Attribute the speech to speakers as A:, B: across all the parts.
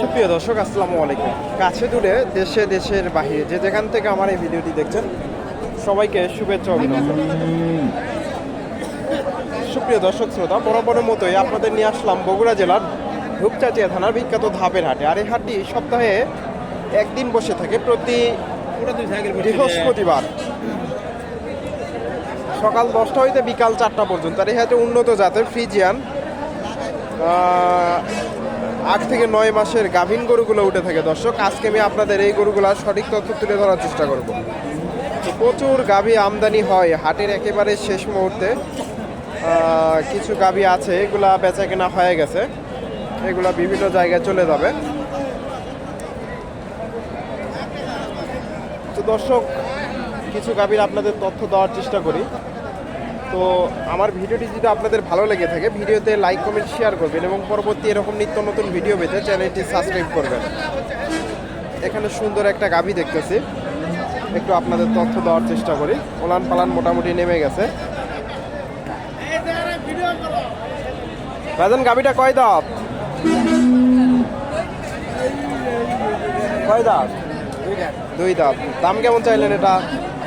A: সুপ্রিয় দর্শক আসসালামু আলাইকুম। কাছে দূরে দেশে দেশের বাহিরে যে যেখান থেকে আমার এই ভিডিওটি দেখছেন সবাইকে শুভেচ্ছা অভিনন্দন। সুপ্রিয় দর্শক শ্রোতা বরাবরের মতোই আপনাদের নিয়ে আসলাম বগুড়া জেলার ধূপচাচিয়া থানার বিখ্যাত ধাপের হাটে। আর এই হাটটি সপ্তাহে একদিন বসে থাকে প্রতি বৃহস্পতিবার। সকাল দশটা হইতে বিকাল চারটা পর্যন্ত। আর হাটে উন্নত জাতের ফ্রিজিয়ান আট থেকে নয় মাসের গাভীন গরুগুলো উঠে থাকে। দর্শক, আজকে আমি আপনাদের এই গরুগুলার সঠিক তথ্য তুলে ধরার চেষ্টা করব। প্রচুর গাভী আমদানি হয় হাটের একেবারে শেষ মুহূর্তে। কিছু গাভী আছে, এগুলা বেচা কেনা হয়ে গেছে। এগুলা বিভিন্ন জায়গায় চলে যাবে। তো দর্শক কিছু গাভীর আপনাদের তথ্য দেওয়ার চেষ্টা করি। তো আমার ভিডিওটি যদি আপনাদের ভালো লেগে থাকে, ভিডিওতে লাইক কমেন্ট শেয়ার করবেন এবং পরবর্তী এরকম নিত্য নতুন ভিডিও পেতে চ্যানেলটি সাবস্ক্রাইব করবেন। এখানে সুন্দর একটা গাভী দেখতেছি। একটু আপনাদের তথ্য দেওয়ার চেষ্টা করি। ওলান পালান মোটামুটি নেমে গেছে। ভাইজান, গাভীটা কয় দাঁত? কয় দাঁত? দুই দাঁত। দাম কেমন চাইলেন এটা?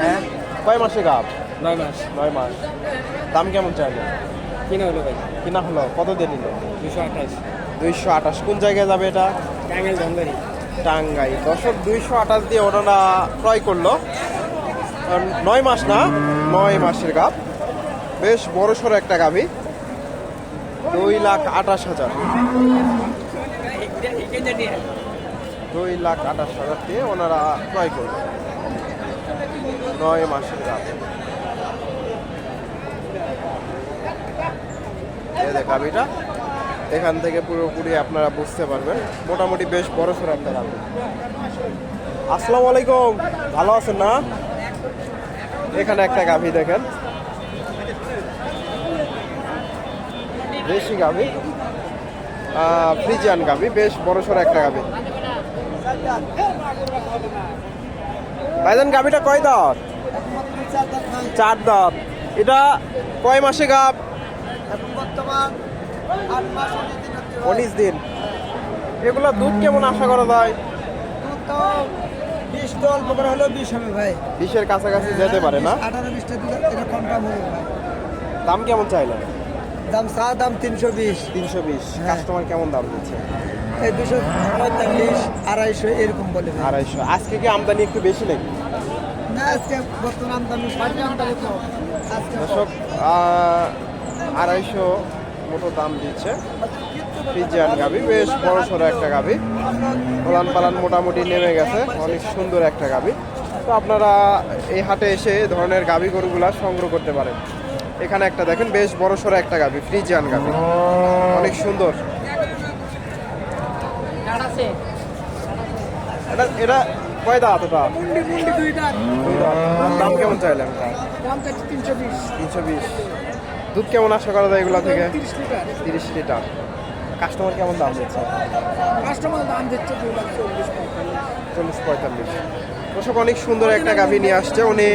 B: হ্যাঁ?
A: কয় মাসে গাভ
B: নয় মাস।
A: নয় মাস। দাম কেমন চাইলেন
B: কিনে হলো ভাই।
A: কিনা হলো? কত দিয়ে নিল?
B: দুশো আঠাশ।
A: দুইশো আঠাশ। কোন জায়গায় যাবে এটা?
B: টাঙ্গাইল ধনবাড়ি
A: টাঙ্গাই দশক দুইশো আঠাশ দিয়ে ওনারা ক্রয় করল। নয় মাস না নয় মাসের গাভ বেশ বড় সড়ো একটা গাভী দুই লাখ আঠাশ হাজার। দুই লাখ আঠাশ হাজার দিয়ে ওনারা ক্রয় করল। নয় মাসের গাভ গাভীটা, এখান থেকে পুরোপুরি আপনারা বুঝতে পারবেন। মোটামুটি বেশ বড় সড়ো একটা গাভী। আসসালামু আলাইকুম। ভালো আছেন না? এখানে একটা গাভী দেখেন। দেশি গাভী। ফ্রিজিয়ান গাভী, বেশ বড় সড়ো একটা গাভী। ভাইজান, গাভীটা কয় দাঁত? চার দাঁত। এটা কয় মাসে গাভ উনিশ দিন। এগুলা দুধ কেমন আশা করা যায়?
B: অল্প করে হলেও বিশ হবে ভাই
A: বিশের কাছাকাছি যেতে পারে না।
B: আঠারো বিশটা দিলে এটা হবে ভাই
A: দাম কেমন চাইলেন?
B: দাম চা দাম তিনশো বিশ
A: তিনশো বিশ। কাস্টমার কেমন দাম দিচ্ছে?
B: এই দুশো পঁয়তাল্লিশ আড়াইশো এরকম বলে।
A: আড়াইশো। আজকে কি আমদানি একটু বেশি নাকি? দর্শক আড়াইশো মতো দাম দিচ্ছে। ফ্রিজিয়ান গাবি বেশ বড় সড়ো একটা গাবি পালান পালান মোটামুটি নেমে গেছে অনেক সুন্দর একটা গাবি তো আপনারা এই হাটে এসে এই ধরনের গাবি গরুগুলা সংগ্রহ করতে পারেন। এখানে একটা দেখেন বেশ বড় সড়ো একটা গাবি ফ্রিজিয়ান গাবি অনেক সুন্দর। এটা এটা কয় দাঁত এটা
B: মুন্ডি মুন্ডি
A: দুই দাঁত। দাম কেমন চাইলেন
B: দাম চাচ্ছি তিনশো বিশ।
A: তিনশো বিশ। দুধ কেমন আশা করা যায় এগুলো থেকে?
B: তিরিশ লিটার।
A: তিরিশ লিটার। কাস্টমার কেমন দাম দিচ্ছে?
B: কাস্টমার দাম দিচ্ছে দুই লাখ চল্লিশ পঁয়তাল্লিশ।
A: চল্লিশ পঁয়তাল্লিশ। দর্শক অনেক সুন্দর একটা গাভী নিয়ে আসছে। উনি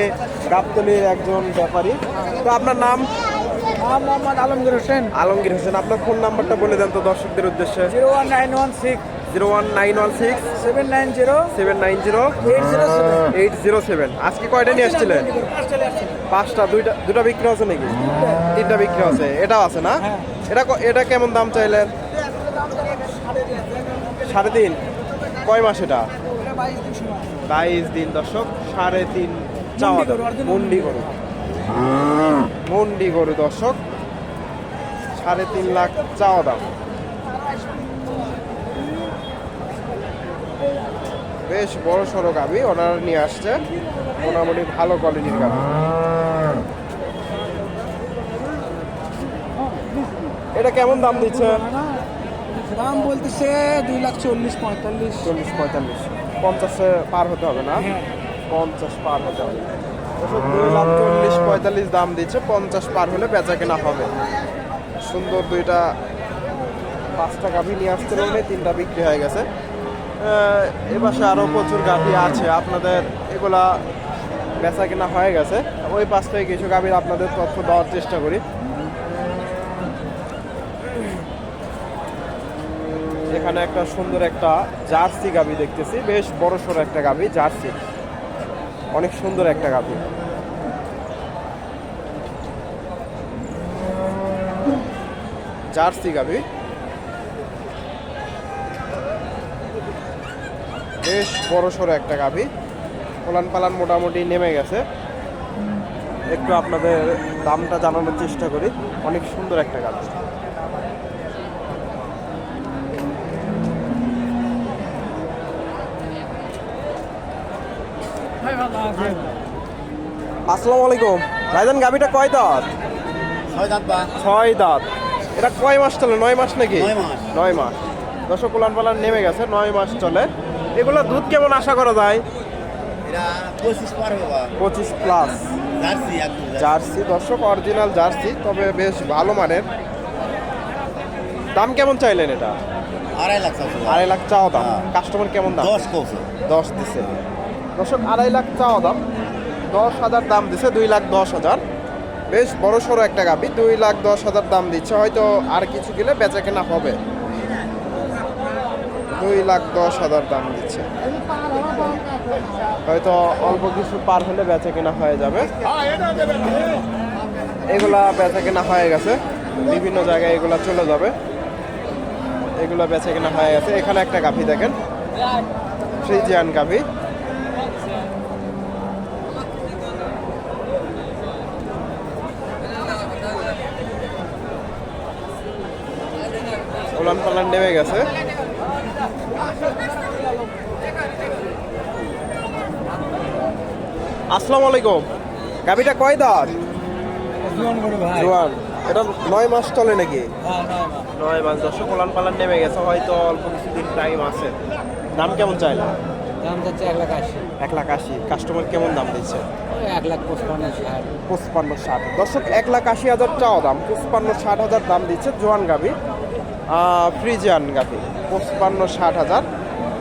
A: গাবতলির একজন ব্যাপারী। তো আপনার নাম?
B: মোহাম্মদ আলমগীর হোসেন।
A: আলমগীর হোসেন আপনার ফোন নাম্বারটা বলে দেন তো দর্শকদের উদ্দেশ্যে।
B: Zero one nine one six.
A: Zero one nine one six.
B: Seven nine zero.
A: Seven nine zero.
B: Eight zero
A: eight zero seven. আজকে কয়টা নিয়ে আসছিলেন? পাঁচটা দুইটা দুটা বিক্রি আছে নাকি? তিনটা বিক্রি আছে এটাও আছে না?
B: হ্যাঁ।
A: এটা এটা কেমন দাম চাইলেন? সাড়ে তিন। কয় মাস এটা? বাইশ দিন দর্শক সাড়ে তিন চাওয়া মুন্ডি গরু। মুন্ডি গরু দর্শক সাড়ে তিন লাখ চাওয়া দাম। বেশ বড় সড়ো গাবি ওনারা নিয়ে আসছে মোটামুটি ভালো কোয়ালিটির গাবি এটা কেমন দাম দিচ্ছে?
B: দাম বলতেছে দুই লাখ চল্লিশ পঁয়তাল্লিশ।
A: চল্লিশ পঁয়তাল্লিশ। পঞ্চাশে পার হতে হবে না?
B: হ্যাঁ।
A: পঞ্চাশ পার হতে হবে। চল্লিশ পঁয়তাল্লিশ দাম দিচ্ছে, পঞ্চাশ পার হলে বেচা কেনা হবে। সুন্দর দুইটা পাঁচটা গাভি নিয়ে আসতে রইলে তিনটা বিক্রি হয়ে গেছে। এ পাশে আরও প্রচুর গাভি আছে, আপনাদের এগুলা বেচা কেনা হয়ে গেছে। ওই পাশ কিছু গাভীর আপনাদের তথ্য দেওয়ার চেষ্টা করি। এখানে একটা সুন্দর একটা জার্সি গাভী দেখতেছি, বেশ বড় সড়ো একটা গাভী, জার্সি। অনেক সুন্দর একটা গাভী। জার্সি গাভী। বেশ বড় সড়ো একটা গাভী। পোলান পালান মোটামুটি নেমে গেছে। একটু আপনাদের দামটা জানানোর চেষ্টা করি। অনেক সুন্দর একটা গাভী। আসসালামু আলাইকুম। ভাইজান গাভীটা কয় দাঁত?
B: ছয় দাঁত
A: ছয় দাঁত। এটা কয় মাস চলে? নয় মাস নাকি?
B: নয় মাস।
A: নয় মাস। পালান নেমে গেছে নয় মাস চলে। এগুলো দুধ কেমন আশা করা যায়?
B: পঁচিশ
A: প্লাস
B: জার্সি
A: জার্সি। দর্শক অরিজিনাল জার্সি তবে বেশ ভালো মানের। দাম কেমন চাইলেন এটা?
B: আড়াই লাখ
A: আড়াই লাখ চাওয়া দাম।
B: হ্যাঁ।
A: কাস্টমার কেমন দাম?
B: দশ
A: দশ দিছে। দর্শক, আড়াই লাখ চাওয়া দাম। দশ হাজার দাম দিছে, দুই লাখ দশ হাজার। বেশ বড় সড়ো একটা গাবি দুই লাখ দশ হাজার দাম দিচ্ছে। হয়তো আর কিছু গেলে বেচা কেনা হবে। দুই লাখ দশ হাজার দাম দিচ্ছে। হয়তো অল্প কিছু পার হলে বেচা কেনা হয়ে যাবে। এগুলা বেচা কেনা হয়ে গেছে। বিভিন্ন জায়গায় এগুলা চলে যাবে। এগুলা বেচা কেনা হয়ে গেছে। এখানে একটা গাভি দেখেন। ফ্রিজিয়ান গাভি। উলান পালান নেমে গেছে। আসসালামু আলাইকুম। গাভিটা কয় দাঁত? জোয়ান এটা নয় মাস চলে নাকি? নয় মাস দর্শক উলান পালান নেমে গেছে হয়তো অল্প কিছুদিন টাইম আছে। দাম কেমন চাইলা?
C: দাম যাচ্ছে এক লাখ আশি।
A: এক লাখ আশি। কাস্টমার কেমন দাম দিচ্ছে?
C: এক লাখ পঁচপান্ন ষাট।
A: পঁচপান্ন ষাট। দর্শক এক লাখ আশি হাজার চাওয়া দাম। পঁচপান্ন ষাট হাজার দাম দিচ্ছে জোয়ান গাভি ফ্রিজিয়ান গাভি পঁচপান্ন ষাট হাজার।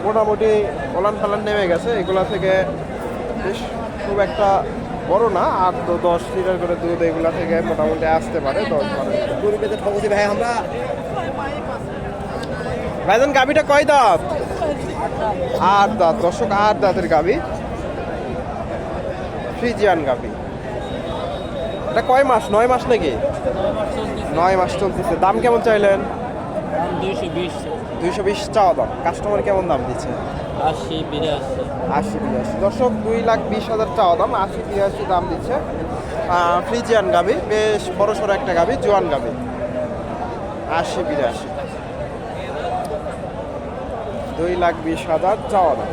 A: মোটামুটি ওলান ফালান নেমে গেছে। এগুলা থেকে বেশ খুব একটা বড় না আট তো দশ লিটার করে দুধ এগুলা থেকে মোটামুটি আসতে পারে দশ বারো লিটার।
B: গরু পেতে ঠকছি ভাই আমরা
A: ভাইজান গাভিটা কয় দাঁত? আট দাঁত। দর্শক আট দাঁতের গাভি। ফ্রিজিয়ান গাভি। এটা কয় মাস? নয় মাস নাকি? নয় মাস চলতেছে। দাম কেমন চাইলেন?
C: দুইশো বিশ।
A: দুইশো বিশ চাওয়া দাম। কাস্টমার কেমন দাম দিচ্ছে?
C: আশি বিরাশি।
A: আশি বিরাশি। দর্শক দুই লাখ বিশ হাজার চাওয়া দাম আশি বিরাশি দাম দিচ্ছে। ফ্রিজিয়ান গাবি বেশ বড় সড়ো একটা গাবি জোয়ান গাবি আশি বিরাশি। দুই লাখ বিশ হাজার চাওয়া দাম।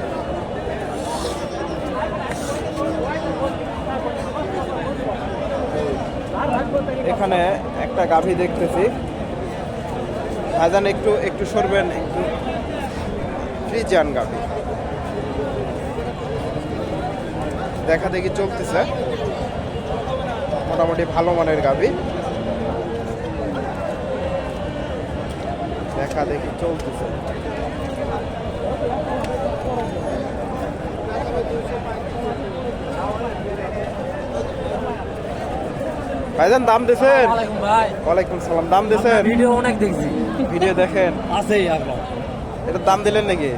A: এখানে একটা গাভী দেখতেছি। ভাইজান একটু একটু সরবেন, একটু ফ্রিজিয়ান গাভী দেখা দেখি চলতেছে। মোটামুটি ভালো মানের গাবি। দেখা দেখি চলতেছে। ভাইজান দাম দিছেন? ওয়ালাইকুম সালাম দাম দিছেন?
C: ভিডিও অনেক দেখছি।
A: ভিডিও দেখেন।
C: আছেই আপনার
A: এটার দাম দিলেন নাকি?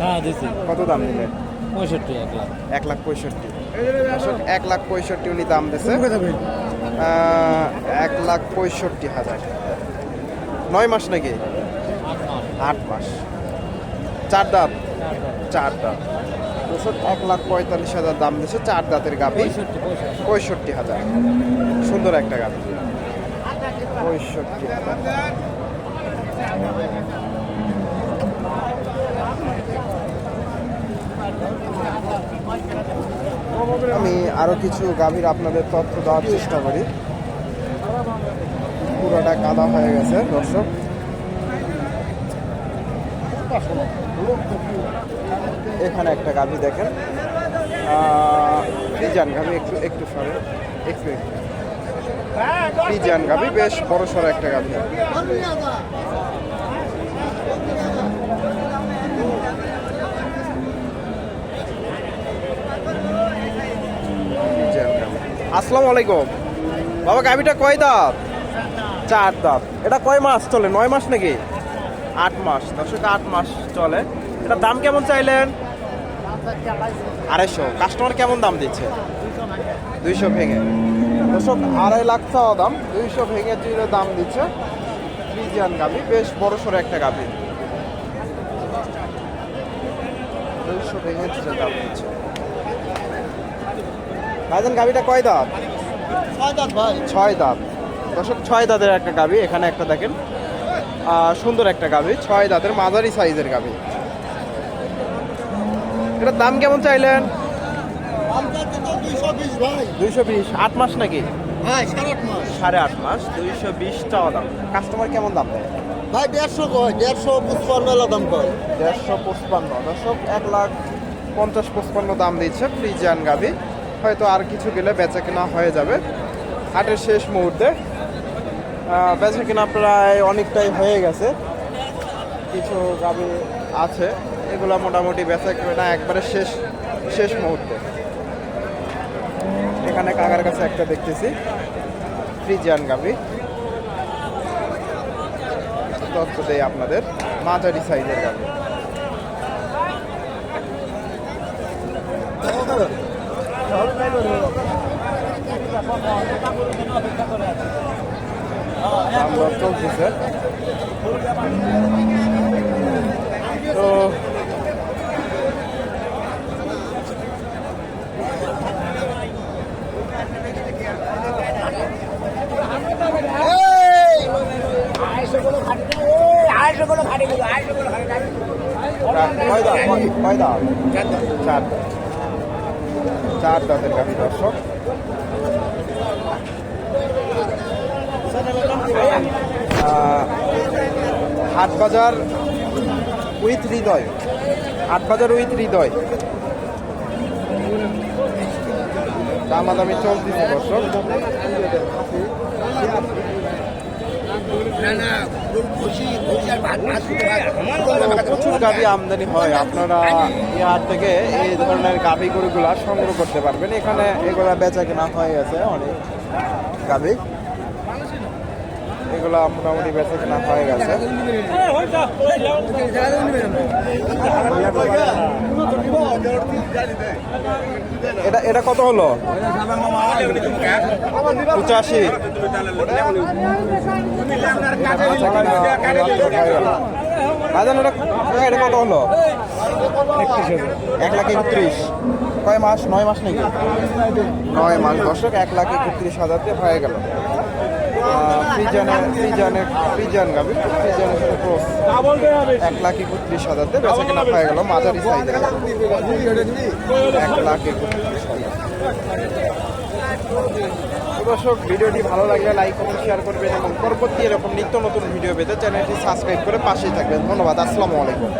C: হ্যাঁ দিছি।
A: কত দাম দিলেন?
C: পঁয়ষট্টি এক লাখ।
A: এক লাখ পঁয়ষট্টি। আসলে এক লাখ পঁয়ষট্টি উনি দাম দিছে। এক লাখ পঁয়ষট্টি হাজার। নয় মাস নাকি?
C: আট মাস।
A: চার দাঁত?
C: চার লাখ।
A: দুশো এক লাখ পঁয়তাল্লিশ হাজার দাম দিছে চার দাঁতের গাভি।
C: পঁয়ষট্টি
A: হাজার। সুন্দর একটা গাভি। পঁয়ষট্টি আমি আরও কিছু গাভীর আপনাদের তথ্য দেওয়ার চেষ্টা করি। পুরোটা কাদা হয়ে গেছে দর্শক। এখানে একটা গাভী দেখেন। ফ্রিজান গাভী একটু একটু সরে, একটু একটু। ফ্রিজান গাভী, বেশ বড় সড়ো একটা গাভী। আসসালামু আলাইকুম। বাবা, গাভিটা কয় দাঁত? চার দাঁত। এটা কয় মাস চলে? নয় মাস নাকি? আট মাস দর্শক আট মাস চলে। এটা দাম কেমন চাইলেন? আড়াইশো। কাস্টমার কেমন দাম দিচ্ছে? দুইশো ভেঙে। দর্শক আড়াই লাখ চাওয়া দাম দুইশো ভেঙে জিরো দাম দিচ্ছে ফ্রিজিয়ান গাভি বেশ বড় সড়ো একটা গাভি। দুইশো ভেঙে জিরো দাম দিচ্ছে। ভাইজান গাভিটা কয় দাঁত?
B: ছয় দাঁত ভাই।
A: ছয় দাঁত। দর্শক ছয় দাঁতের একটা গাভি এখানে একটা দেখেন। সুন্দর একটা গাভি ছয় দাঁতের মাঝারি সাইজের গাভি। এটার দাম কেমন চাইলেন?
B: দুইশো বিশ
A: আট মাস নাকি?
B: ভাই সাড়ে আট মাস।
A: দুইশো বিশ টাকা দাম। কাস্টমার কেমন দাম দেয়?
B: ভাই দেড়শো কয় দেড়শো পঁচপান্ন দাম কয়।
A: দেড়শো পঁচপান্ন দর্শক এক লাখ পঞ্চাশ পঁচপান্ন দাম দিচ্ছে ফ্রিজিয়ান গাভি। হয়তো আর কিছু গেলে বেচা কেনা হয়ে যাবে। হাটের শেষ মুহূর্তে বেচা কেনা প্রায় অনেকটাই হয়ে গেছে। কিছু গাভি আছে, এগুলো মোটামুটি বেচা কেনা একবারে শেষ শেষ মুহূর্তে। এখানে কাকার কাছে একটা দেখতেছি, ফ্রিজিয়ান গাভি তথ্য দেয় আপনাদের, মাঝারি সাইজের গাভি আমরা চলতেছে। তো চার দাঁত চার দাঁতের গাভি দর্শক। হাট বাজার উইথ হৃদয়। হাট বাজার উইথ হৃদয়। দামাদামি চলতেছে, দর্শক। প্রচুর গাভি আমদানি হয়। আপনারা হাট থেকে এই ধরনের গাভি গরুগুলা সংগ্রহ করতে পারবেন। এখানে এগুলা বেচা কেনা হয়ে গেছে অনেক গাভি এগুলা মোটামুটি বেচা কেনা হয়ে গেছে। এটা এটা কত হলো? পঁচাশি। বাজান, এটা কত হলো? এক লাখ একত্রিশ। কয় মাস? নয় মাস নাকি? নয় মাস। দর্শক, এক লাখ একত্রিশ হাজারতে হয়ে গেল। এক হয়ে গেল মাঝারি এক দর্শক, ভিডিওটি ভালো লাগলে লাইক কমেন্ট শেয়ার করবেন এবং পরবর্তী এরকম নিত্য নতুন ভিডিও পেতে চ্যানেলটি সাবস্ক্রাইব করে পাশেই থাকবেন। ধন্যবাদ, আসসালামু আলাইকুম।